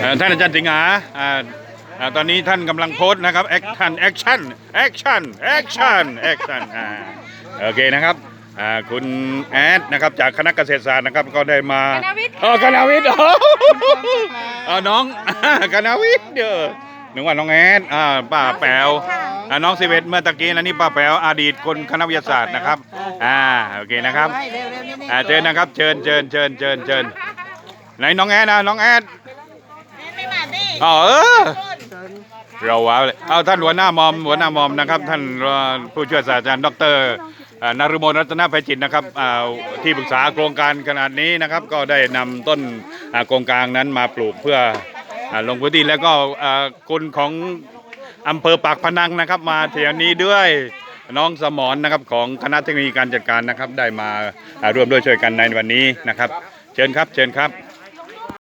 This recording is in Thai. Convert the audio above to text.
เอ่อท่านอาจารย์สิงหาอ่าอ่าตอนนี้ท่านกำลังโพสต์นะครับแอคชั่นแอคชั่นแอคชั่นแอคชั่นแอคชั่นอ่าโอเคนะครับอ่าคุณแอดนะครับจากคณะเกษตรศาสตร์นะครับก็ได้มาคณะวิทย์เออคณะวิทย์อ๋อเอาน้องคณะวิทย์เด้อหนึ่งว่าน้องแอดอ่าป้าแป๋วอ่าน้องสิเวตเมื่อตะกี้แล้วนี่ป้าแป๋วอดีตคนคณะวิทยาศาสตร์นะครับอ่าโอเคนะครับอ่าเชิญนะครับเชิญเชิญเชิญเชิญเชิญไหนน้องแอดนะน้องแอดไม่มาดิ อ๋อเออเราว้าวเลยเอาท่านหัวหน้ามอมหัวหน้ามอมนะครับ ท่านผู้ช่วยศาสตราจารย์ดรอ่านฤมลรัตนภัยจิตนะครับที่ปรึกษาโครงการขนาดนี้นะครับ ก็ได้นำต้นอ่าโครงการนั้นมาปลูกเพื่ออลงพื้นที่แล้วก็คุณของอำเภอปากพนังนะครับมาเที่ยวนี้ด้วยน้องสมรนะครับของคณะเทคโนโลยีการจัดการนะครับ ได้มาอ่าร่วมด้วยช่วยกันในวันนี้นะครับ เชิญครับเชิญครับ